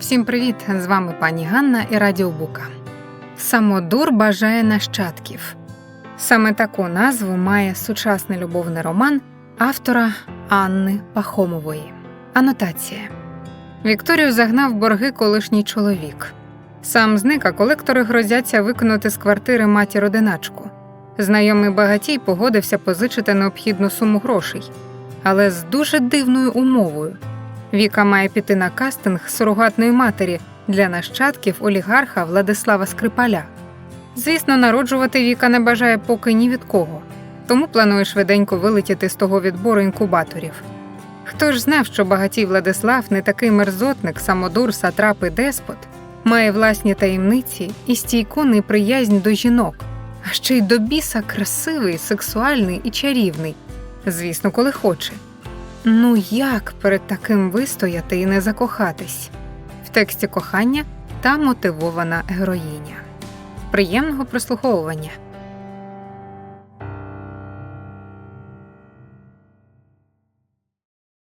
Всім привіт! З вами пані Ганна і Радіо Бука. Самодур бажає нащадків. Саме таку назву має сучасний любовний роман автора Анни Пахомової. Анотація. Вікторію загнав борги колишній чоловік. Сам зник, а колектори грозяться виконати з квартири матір одиначку. Знайомий багатій погодився позичити необхідну суму грошей, але з дуже дивною умовою. Віка має піти на кастинг сурогатної матері для нащадків олігарха Владислава Скрипаля. Звісно, народжувати Віка не бажає поки ні від кого, тому планує швиденько вилетіти з того відбору інкубаторів. Хто ж знав, що багатій Владислав не такий мерзотник, самодур, сатрап і деспот, має власні таємниці і стійку неприязнь до жінок, а ще й до біса красивий, сексуальний і чарівний, звісно, коли хоче. Ну як перед таким вистояти і не закохатись? В тексті кохання та мотивована героїня. Приємного прослуховування.